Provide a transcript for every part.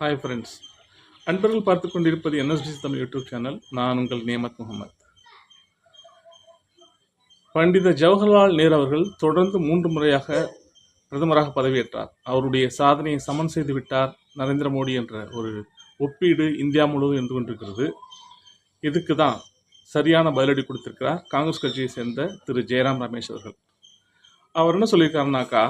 Hi friends அன்பர்கள் பார்த்து கொண்டிருப்பது என்எஸ்பிசி தமிழ் யூடியூப் சேனல். நான் உங்கள் நியமத் முகமது. பண்டித ஜவஹர்லால் நேரு அவர்கள் தொடர்ந்து மூன்று முறையாக பிரதமராக பதவியேற்றார். அவருடைய சாதனையை சமன் செய்து விட்டார் நரேந்திர மோடி என்ற ஒரு ஒப்பீடு இந்தியா முழுவதும் இருந்து கொண்டிருக்கிறது. இதுக்கு தான் சரியான பதிலடி கொடுத்திருக்கிறார் காங்கிரஸ் கட்சியை சேர்ந்த திரு. ஜெயராம் ரமேஷ் அவர்கள். அவர் என்ன சொல்லியிருக்காருனாக்கா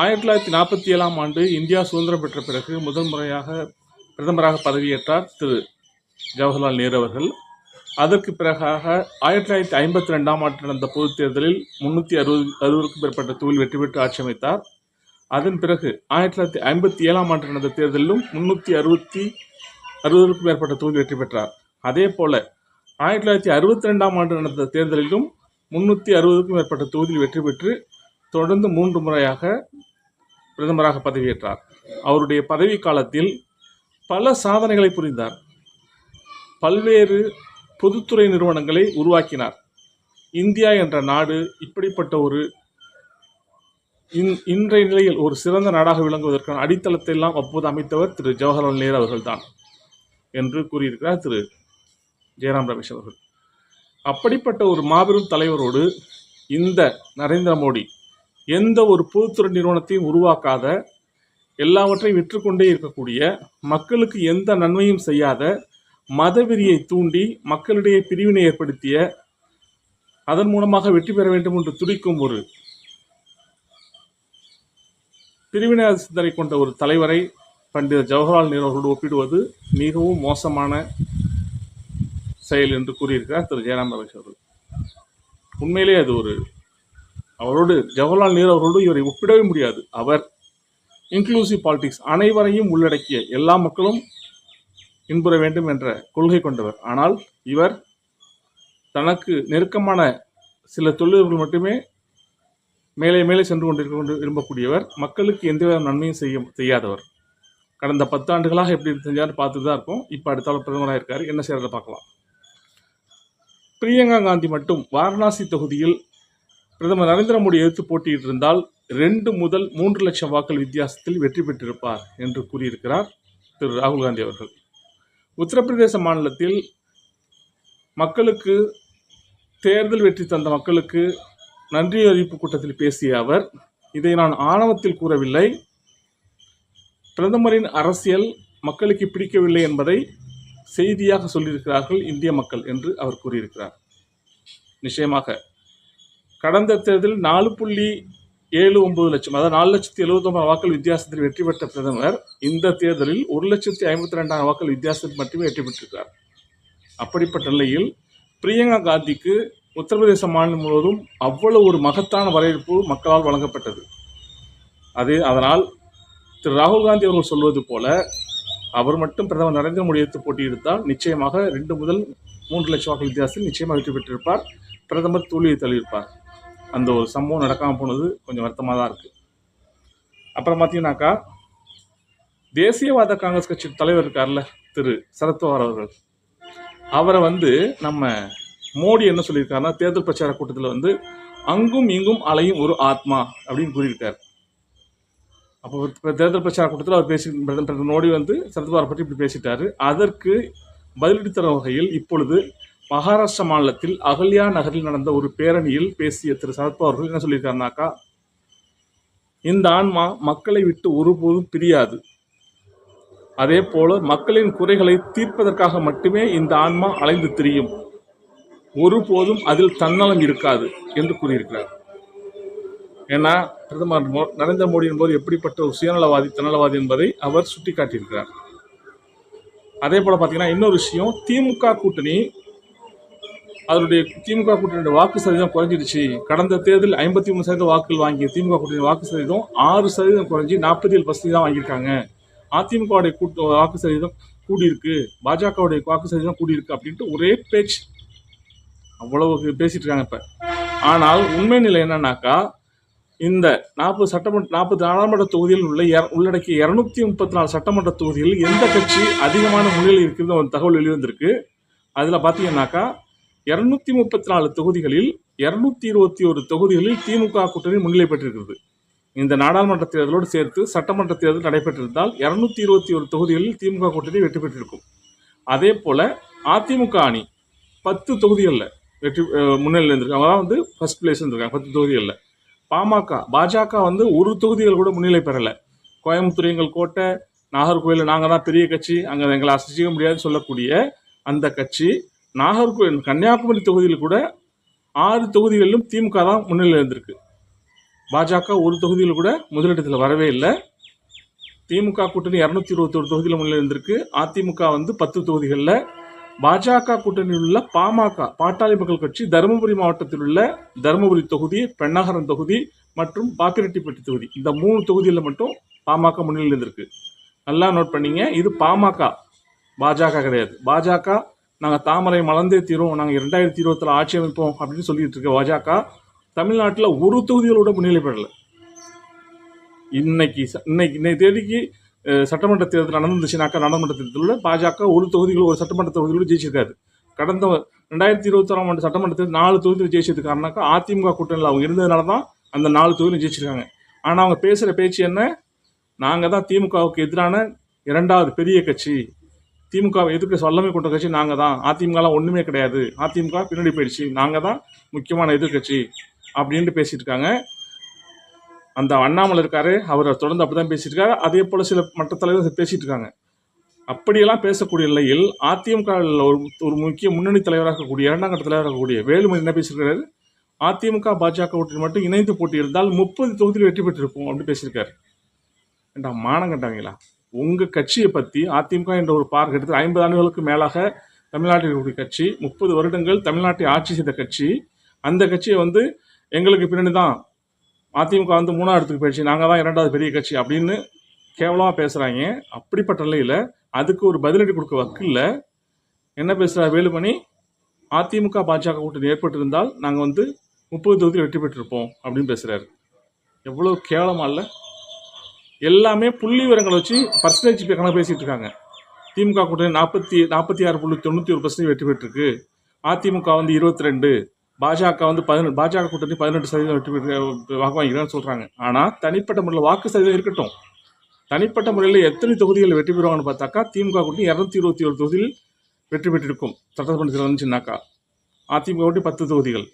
ஆயிரத்தி தொள்ளாயிரத்தி நாற்பத்தி ஏழாம் ஆண்டு இந்தியா சுதந்திரம் பெற்ற பிறகு முதல் முறையாக பிரதமராக பதவியேற்றார் திரு. ஜவஹர்லால் நேரு அவர்கள். அதற்கு பிறகாக ஆயிரத்தி தொள்ளாயிரத்தி ஐம்பத்தி ரெண்டாம் ஆண்டு நடந்த பொதுத் தேர்தலில் முன்னூற்றி அறுபது அறுபதுக்கும் மேற்பட்ட தொழில் வெற்றி பெற்று ஆட்சி அமைத்தார் அதன் பிறகு ஆயிரத்தி தொள்ளாயிரத்தி ஐம்பத்தி ஏழாம் ஆண்டு நடந்த தேர்தலிலும் முன்னூற்றி அறுபத்தி அறுபதுக்கும் மேற்பட்ட தொகுதி வெற்றி பெற்றார். அதே போல ஆயிரத்தி தொள்ளாயிரத்தி அறுபத்தி ரெண்டாம் ஆண்டு நடந்த தேர்தலிலும் முன்னூற்றி அறுபதுக்கும் மேற்பட்ட தொகுதியில் வெற்றி பெற்று தொடர்ந்து மூன்று முறையாக பிரதமராக பதவியேற்றார். அவருடைய பதவி காலத்தில் பல சாதனைகளை புரிந்தார். பல்வேறு பொதுத்துறை நிறுவனங்களை உருவாக்கினார். இந்தியா என்ற நாடு இப்படிப்பட்ட ஒரு இன் இன்றைய நிலையில் ஒரு சிறந்த நாடாக விளங்குவதற்கான அடித்தளத்தை எல்லாம் அப்போது அமைத்தவர் திரு. ஜவஹர்லால் நேரு அவர்கள்தான் என்று கூறியிருக்கிறார் திரு. ஜெயராம் ரமேஷ் அவர்கள். அப்படிப்பட்ட ஒரு மாபெரும் தலைவரோடு இந்த நரேந்திர மோடி எந்த ஒரு பொதுத்துறை நிறுவனத்தையும் உருவாக்காத எல்லாவற்றையும் விற்றுக்கொண்டே இருக்கக்கூடிய மக்களுக்கு எந்த நன்மையும் செய்யாத மதவெறியை தூண்டி மக்களிடையே பிரிவினை ஏற்படுத்திய அதன் மூலமாக வெற்றி பெற வேண்டும் என்று துடிக்கும் ஒரு பிரிவினை சிந்தனை கொண்ட ஒரு தலைவரை பண்டித ஜவஹர்லால் நேரு அவர்களோடு ஒப்பிடுவது மிகவும் மோசமான செயல் என்று கூறியிருக்கிறார் திரு ஜெயராம் ரமேஷ் அவர்கள். உண்மையிலே அது ஒரு அவரோடு ஜவஹர்லால் நேரு அவரோடு இவரை ஒப்பிடவே முடியாது. அவர் இன்க்ளூசிவ் பாலிடிக்ஸ் அனைவரையும் உள்ளடக்கிய எல்லா மக்களும் இன்புற வேண்டும் என்ற கொள்கை கொண்டவர். ஆனால் இவர் தனக்கு நெருக்கமான சில தொழிலர்கள் மட்டுமே மேலே மேலே சென்று கொண்டிருக்க கொண்டு விரும்பக்கூடியவர். மக்களுக்கு எந்தவித நன்மையும் செய்ய செய்யாதவர். கடந்த பத்தாண்டுகளாக எப்படி செஞ்சார் பார்த்துட்டு தான் இருப்போம். இப்போ அடுத்தாலும் பிரதமராக இருக்கார். என்ன செய்யறதை பார்க்கலாம். பிரியங்கா காந்தி மட்டும் வாரணாசி தொகுதியில் பிரதமர் நரேந்திர மோடி எதிர்த்து போட்டியிட்டு இருந்தால் ரெண்டு முதல் மூன்று லட்சம் வாக்கள் வித்தியாசத்தில் வெற்றி பெற்றிருப்பார் என்று கூறியிருக்கிறார் திரு ராகுல் காந்தி அவர்கள். உத்தரப்பிரதேச மாநிலத்தில் மக்களுக்கு தேர்தல் வெற்றி தந்த மக்களுக்கு நன்றி அறிவிப்பு கூட்டத்தில் பேசிய அவர் இதை நான் ஆணவத்தில் கூறவில்லை. பிரதமரின் அரசியல் மக்களுக்கு பிடிக்கவில்லை என்பதை செய்தியாக சொல்லியிருக்கிறார்கள் இந்திய மக்கள் என்று அவர் கூறியிருக்கிறார். நிச்சயமாக கடந்த தேர்தலில் நாலு புள்ளி ஏழு ஒன்பது லட்சம் அதாவது நாலு லட்சத்தி எழுபத்தொம்பது வாக்கள் வித்தியாசத்தில் வெற்றி பெற்ற பிரதமர் இந்த தேர்தலில் ஒரு லட்சத்தி ஐம்பத்தி ரெண்டாயிரம் வாக்கள் வித்தியாசத்தில் மட்டுமே வெற்றி பெற்றிருக்கார். அப்படிப்பட்ட நிலையில் பிரியங்கா காந்திக்கு உத்தரப்பிரதேச மாநிலம் முழுவதும் அவ்வளவு ஒரு மகத்தான வரவேற்பு மக்களால் வழங்கப்பட்டது. அது அதனால் திரு ராகுல் காந்தி அவர்கள் சொல்வது போல அவர் மட்டும் பிரதமர் நரேந்திர மோடி எடுத்து போட்டியிட்டால் நிச்சயமாக ரெண்டு முதல் மூன்று லட்சம் வாக்கு வித்தியாசத்தில் நிச்சயமாக வெற்றி பெற்றிருப்பார். பிரதமர் தோல்வியை தள்ளியிருப்பார். அந்த ஒரு சம்பவம் நடக்காமல் போனது கொஞ்சம் வருத்தமாக தான் இருக்குது அப்புறம் பார்த்தீங்கன்னாக்கா தேசியவாத காங்கிரஸ் கட்சி தலைவர் இருக்கார்ல திரு சரத்பவார் அவர்கள். அவரை வந்து நம்ம மோடி என்ன சொல்லியிருக்காருன்னா தேர்தல் பிரச்சார கூட்டத்தில் வந்து அங்கும் இங்கும் அலையும் ஒரு ஆத்மா அப்படின்னு கூறியிருக்கார். அப்போ தேர்தல் பிரச்சார கூட்டத்தில் அவர் பேசி பிரதமர் மோடி வந்து சரத்பவாரை பற்றி இப்படி பேசிட்டாரு. அதற்கு பதிலடி தரும் வகையில் இப்பொழுது மகாராஷ்டிரா மாநிலத்தில் அகல்யா நகரில் நடந்த ஒரு பேரணியில் பேசிய திரு சரத்பவார் அவர்கள் என்ன சொல்லியிருக்காருனாக்கா இந்த ஆன்மா மக்களை விட்டு ஒருபோதும் பிரியாது. அதே போல மக்களின் குறைகளை தீர்ப்பதற்காக மட்டுமே இந்த ஆன்மா அலைந்து திரியும். ஒருபோதும் அதில் தன்னலம் இருக்காது என்று கூறியிருக்கிறார். ஏன்னா பிரதமர் மோ நரேந்திர மோடியின் போது எப்படிப்பட்ட ஒரு சுயநலவாதி தன்னலவாதி என்பதை அவர் சுட்டிக்காட்டியிருக்கிறார். அதே போல் பார்த்தீங்கன்னா இன்னொரு விஷயம் திமுக கூட்டணி அதனுடைய திமுக கூட்டணியோட வாக்கு சதவீதம் குறைஞ்சிடுச்சு. கடந்த தேர்தலில் ஐம்பத்தி மூணு சதவீதம் வாக்குகள் வாங்கிய திமுக கூட்டணி வாக்கு சதவீதம் ஆறு சதவீதம் குறைஞ்சி நாற்பத்தி ஏழு பர்சன்ட் தான் வாங்கியிருக்காங்க. அதிமுகவுடைய கூட்ட வாக்கு சதவீதம் கூடியிருக்கு. பாஜகவுடைய வாக்கு சதவீதம் கூடியிருக்கு அப்படின்ட்டு ஒரே பேச்சு. அவ்வளவு பேசிட்டு இருக்காங்க இப்போ. ஆனால் உண்மை நிலை என்னன்னாக்கா இந்த நாற்பது சட்டமன்ற நாற்பது நாடாளுமன்ற தொகுதியில் உள்ள உள்ளடக்கிய இரநூத்தி முப்பத்தி நாலு சட்டமன்ற தொகுதியில் எந்த கட்சி அதிகமான முன்னிலை இருக்கிறது ஒரு தகவல் வெளிவந்திருக்கு. அதில் பார்த்தீங்கன்னாக்கா இரநூத்தி முப்பத்தி நாலு தொகுதிகளில் இரநூத்தி இருபத்தி ஒரு தொகுதிகளில் திமுக கூட்டணி முன்னிலை பெற்றிருக்கிறது. இந்த நாடாளுமன்ற தேர்தலோடு சேர்த்து சட்டமன்ற தேர்தல் நடைபெற்றிருந்தால் இருநூத்தி இருபத்தி ஒரு தொகுதிகளில் திமுக கூட்டணி வெற்றி பெற்றிருக்கும். அதே போல அதிமுக அணி பத்து தொகுதிகளில் வெற்றி முன்னிலையில் இருந்திருக்காங்க அதான் வந்து ஃபர்ஸ்ட் பிளேஸ் இருந்திருக்காங்க பத்து தொகுதிகளில். பாமக பாஜக வந்து ஒரு தொகுதிகள் கூட முன்னிலை பெறலை. கோயம்புத்தூர் எங்கள் கோட்டை நாகர்கோவில் நாங்கள் தான் பெரிய கட்சி அங்கே எங்களை அசைச்சிக்க முடியாதுன்னு சொல்லக்கூடிய அந்த கட்சி நாகர்கோவில் கன்னியாகுமரி தொகுதியில் கூட ஆறு தொகுதிகளிலும் திமுக தான் முன்னிலையில் இருந்திருக்கு. பாஜக ஒரு தொகுதியில் கூட முதலிடத்தில் வரவே இல்லை. திமுக கூட்டணி இரநூத்தி இருபத்தொரு தொகுதியில் முன்னிலை இருந்திருக்கு. அதிமுக வந்து பத்து தொகுதிகளில். பாஜக கூட்டணியில் உள்ள பாமக பாட்டாளி மக்கள் கட்சி தருமபுரி மாவட்டத்தில் உள்ள தருமபுரி தொகுதி பெண்ணாகரம் தொகுதி மற்றும் பாப்பிரெட்டிப்பட்டி தொகுதி. இந்த மூணு தொகுதியில் மட்டும் பாமக முன்னிலை இருந்திருக்கு. நல்லா நோட் பண்ணீங்க. இது பாமக. பாஜக கிடையாது. பாஜக நாங்கள் தாமரை மலர்ந்தே தீரும் நாங்கள் இரண்டாயிரத்தி இருபத்தில் ஆட்சி அமைப்போம் அப்படின்னு சொல்லிட்டு இருக்க பாஜக தமிழ்நாட்டில் ஒரு தொகுதிகளோட முன்னிலை பெறலை. இன்னைக்கு ச- இன்னைக்கு இன்னைக்கு தேதிக்கு சட்டமன்ற தேர்தல் நடந்துச்சுனாக்கா நாடாளுமன்ற தேர்தலில் பாஜக ஒரு தொகுதிகள் ஒரு சட்டமன்ற தொகுதிகளோடு ஜெயிச்சிருக்காரு கடந்த ரெண்டாயிரத்தி இருபத்தொராம் ஆண்டு சட்டமன்ற தேர்தல் நாலு தொகுதியில் ஜெயிச்சது காரணம்னாக்கா அதிமுக கூட்டணியில் அவங்க இருந்ததுனால தான் அந்த நாலு தொகுதியில் ஜெயிச்சிருக்காங்க. ஆனால் அவங்க பேசுகிற பேச்சு என்ன? நாங்கள் தான் திமுகவுக்கு எதிரான இரண்டாவது பெரிய கட்சி. திமுகவை எதிர்க்க சொல்லமை கொண்ட கட்சி நாங்கள் தான் அதிமுகலாம் ஒன்றுமே கிடையாது. அதிமுக பின்னாடி போயிடுச்சு. நாங்கள் தான் முக்கியமான எதிர்க்கட்சி அப்படின்ட்டு பேசிட்டு இருக்காங்க அந்த அண்ணாமலை இருக்காரு. அவர் தொடர்ந்து அப்படிதான் தான் பேசியிருக்காரு அதே போல் சில மற்ற தலைவர்கள் பேசிட்டு இருக்காங்க அப்படியெல்லாம் பேசக்கூடிய நிலையில் அதிமுக ஒரு ஒரு முக்கிய முன்னணி தலைவராக இருக்கக்கூடிய இரண்டாம் கட்ட தலைவராக இருக்கக்கூடிய வேலுமணி என்ன பேசியிருக்காரு? அதிமுக பாஜக கூட்டணி மட்டும் இணைந்து போட்டி இருந்தால் முப்பது தொகுதியில் வெற்றி பெற்றிருப்போம் அப்படின்னு பேசியிருக்காரு. ஏண்டா மானம் கண்டாங்களா? உங்கள் கட்சியை பற்றி அதிமுக என்ற ஒரு பார்க்க எடுத்து ஐம்பது ஆண்டுகளுக்கு மேலாக தமிழ்நாட்டில் இருக்கக்கூடிய கட்சி முப்பது வருடங்கள் தமிழ்நாட்டை ஆட்சி செய்த கட்சி அந்த கட்சியை வந்து எங்களுக்கு பின்னாடி தான் அதிமுக வந்து மூணாவது இடத்துக்கு போயிடுச்சு நாங்கள் தான் இரண்டாவது பெரிய கட்சி அப்படின்னு கேவலமாக பேசுகிறாங்க அப்படிப்பட்ட நிலையில் அதுக்கு ஒரு பதிலடி கொடுக்க வக்கில்ல என்ன பேசுகிறார் வேலுமணி? அதிமுக பாஜக கூட்டணி ஏற்பட்டிருந்தால் நாங்கள் வந்து முப்பது தொகுதியில் வெற்றி பெற்றிருப்போம் அப்படின்னு பேசுகிறாரு எவ்வளோ கேவலமாக இல்லை? எல்லாமே புள்ளி விவரங்களை வச்சு பர்சன்டேஜ் கணக்கு பேசிகிட்டு இருக்காங்க. திமுக கூட்டணி நாற்பத்தி நாற்பத்தி ஆறு புள்ளி தொண்ணூற்றி ஒரு பர்சன்டேஜ் வெற்றி பெற்றிருக்கு. அதிமுக வந்து இருபத்தி ரெண்டு பாஜக வந்து பதினெட்டு பாஜக கூட்டணி பதினெட்டு சதவீதம் வெற்றி பெற்று வாக்கு வாங்கிக்கிறேன்னு சொல்கிறாங்க ஆனால் தனிப்பட்ட முறையில் வாக்கு சதவீதம் இருக்கட்டும். தனிப்பட்ட முறையில் எத்தனை தொகுதிகள் வெற்றி பெறுவாங்கன்னு பார்த்தாக்கா திமுக கூட்டணி இரநூத்தி இருபத்தி ஒரு தொகுதியில் வெற்றி பெற்றிருக்கும். சட்டமன்றத்தில் வந்துச்சுன்னாக்கா அதிமுக கூட்டணி பத்து தொகுதிகள்.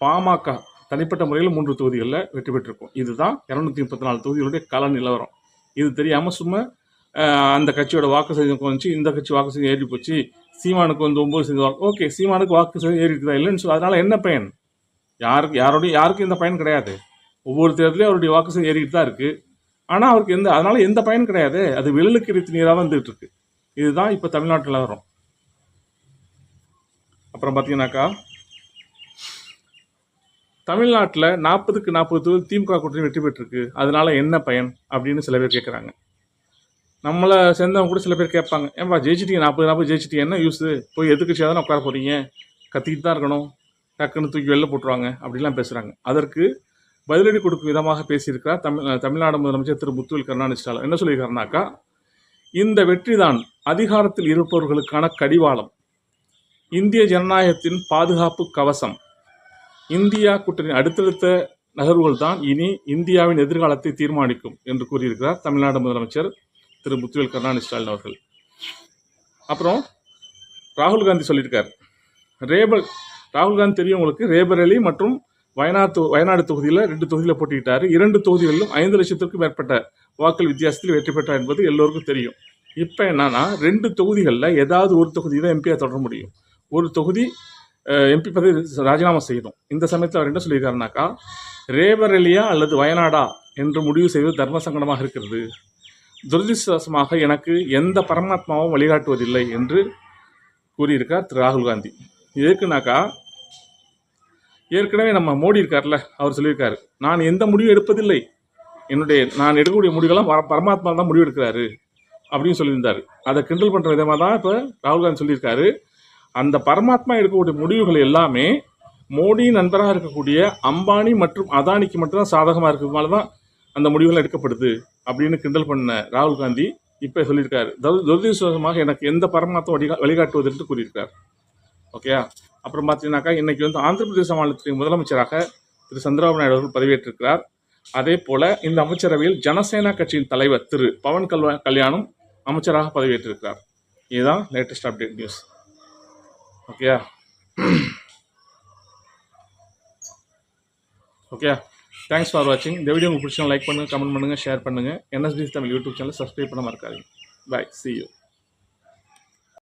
பாமக தனிப்பட்ட முறையில் மூன்று தொகுதிகளில் வெற்றி பெற்றிருக்கும். இதுதான் இரநூத்தி முப்பத்தி நாலு தொகுதிகளுடைய கள நிலவரம். இது தெரியாமல் சும்மா அந்த கட்சியோட வாக்கு சதவீதம் குறைஞ்சி இந்த கட்சி வாக்கு சதவீதம் ஏறி போச்சு சீமானுக்கு வந்து ஒம்பது சதவீதம் வாக்கு ஓகே சீமானுக்கு வாக்கு சதவீதம் ஏறி இருக்குதா இல்லைன்னு சொல்லி அதனால் என்ன பயன்? யாருக்கு யாரோடைய யாருக்கும் இந்த பயன் கிடையாது. ஒவ்வொரு தேர்தலையும் அவருடைய வாக்கு சதவீதம் ஏறிக்கிட்டு தான் இருக்குது ஆனால் அவருக்கு எந்த அதனால் எந்த பயன் கிடையாது. அது விழலுக்கு இறைத்து நீராக வந்துட்டு இருக்கு. இதுதான் இப்போ தமிழ்நாட்டில் வரும் அப்புறம் பார்த்தீங்கன்னாக்கா தமிழ்நாட்டில் நாற்பதுக்கு நாற்பது தொகுதி திமுக கூட்டணி வெற்றி பெற்றிருக்கு. அதனால என்ன பயன்? அப்படின்னு சில பேர் கேட்குறாங்க நம்மளை சேர்ந்தவங்க கூட சில பேர் கேட்பாங்க. ஏன்பா ஜெயிச்சிட்டீங்க நாற்பது நாற்பது ஜெயிச்சிட்டீங்க என்ன யூஸு போய் எதிர்கட்சியாக தானே உட்கார போகிறீங்க கத்திக்கிட்டு தான் இருக்கணும். டக்குன்னு தூக்கி வெளில போட்டுருவாங்க அப்படிலாம் பேசுகிறாங்க அதற்கு பதிலடி கொடுக்கும் விதமாக பேசியிருக்கிறார் தமிழ் தமிழ்நாடு முதலமைச்சர் திரு முத்துவேல் கருணாநிதி ஸ்டாலின். என்ன சொல்லியிருக்காருனாக்கா இந்த வெற்றி தான் அதிகாரத்தில் இருப்பவர்களுக்கான கடிவாளம். இந்திய ஜனநாயகத்தின் பாதுகாப்பு கவசம். இந்தியா கூட்டணி அடுத்தடுத்த நகர்வுகள் தான் இனி இந்தியாவின் எதிர்காலத்தை தீர்மானிக்கும் என்று கூறியிருக்கிறார் தமிழ்நாடு முதலமைச்சர் திரு முத்துவேல் கருணாநிதி ஸ்டாலின் அவர்கள். அப்புறம் ராகுல் காந்தி சொல்லியிருக்கார். ரேபல் ராகுல் காந்தி தெரியும் உங்களுக்கு ரேபரேலி மற்றும் வயநாடு வயநாடு தொகுதியில் ரெண்டு தொகுதியில் போட்டியிட்டார். இரண்டு தொகுதிகளிலும் ஐந்து லட்சத்திற்கும் மேற்பட்ட வாக்கள் வித்தியாசத்தில் வெற்றி பெற்றார் என்பது எல்லோருக்கும் தெரியும். இப்போ என்னன்னா ரெண்டு தொகுதிகளில் ஏதாவது ஒரு தொகுதி தான் எம்பியாக தொடர முடியும். ஒரு தொகுதி எம்பி பதவி ராஜினாமா செய்தோம். இந்த சமயத்தில் அவர் என்ன சொல்லியிருக்காருனாக்கா ரேபரெலியா அல்லது வயநாடா என்று முடிவு செய்வது தர்ம சங்கடமாக இருக்கிறது. துரதிருஷ்டவசமாக எனக்கு எந்த பரமாத்மாவும் வழிகாட்டுவதில்லை என்று கூறியிருக்கார் திரு ராகுல் காந்தி. எதுக்குனாக்கா ஏற்கனவே நம்ம மோடி இருக்கார்ல அவர் சொல்லியிருக்காரு நான் எந்த முடிவும் எடுப்பதில்லை. என்னுடைய நான் எடுக்கக்கூடிய முடிவுகளாம் பர- பரமாத்மா தான் முடிவு எடுக்கிறாரு. அப்படின்னு சொல்லியிருந்தார். அதை கிண்டல் பண்ணுற விதமாக தான் இப்போ ராகுல் காந்தி சொல்லியிருக்காரு. அந்த பரமாத்மா எடுக்கக்கூடிய முடிவுகள் எல்லாமே மோடி நண்பராக இருக்கக்கூடிய அம்பானி மற்றும் அதானிக்கு மட்டும்தான் சாதகமாக இருக்கிறதுனால தான் அந்த முடிவுகள் எடுக்கப்படுது அப்படின்னு கிண்டல் பண்ண ராகுல் காந்தி இப்போ சொல்லியிருக்காரு. துர- எனக்கு எந்த பரமாத்மா வழிகா வழிகாட்டுவது என்று கூறியிருக்கார். ஓகேயா? அப்புறம் பார்த்தீங்கன்னாக்கா இன்றைக்கி வந்து ஆந்திர பிரதேச மாநிலத்தின் முதலமைச்சராக திரு சந்திரபாபு நாயுடு அவர்கள் பதவியேற்றிருக்கிறார். அதே போல இந்த அமைச்சரவையில் ஜனசேனா கட்சியின் தலைவர் திரு பவன் கல்வா கல்யாணம் அமைச்சராக பதவியேற்றிருக்கிறார். இதுதான் லேட்டஸ்ட் அப்டேட் நியூஸ் ஓகேயா ஓகே தேங்க்ஸ் ஃபார் வாட்சிங் இந்த வீடியோ உங்களுக்கு பிடிச்சா லைக் பண்ணுங்கள் கமெண்ட் பண்ணுங்கள் ஷேர் பண்ணுங்கள் NST Tamil YouTube channel subscribe பண்ண மறக்காதீங்க. பாய் சி யூ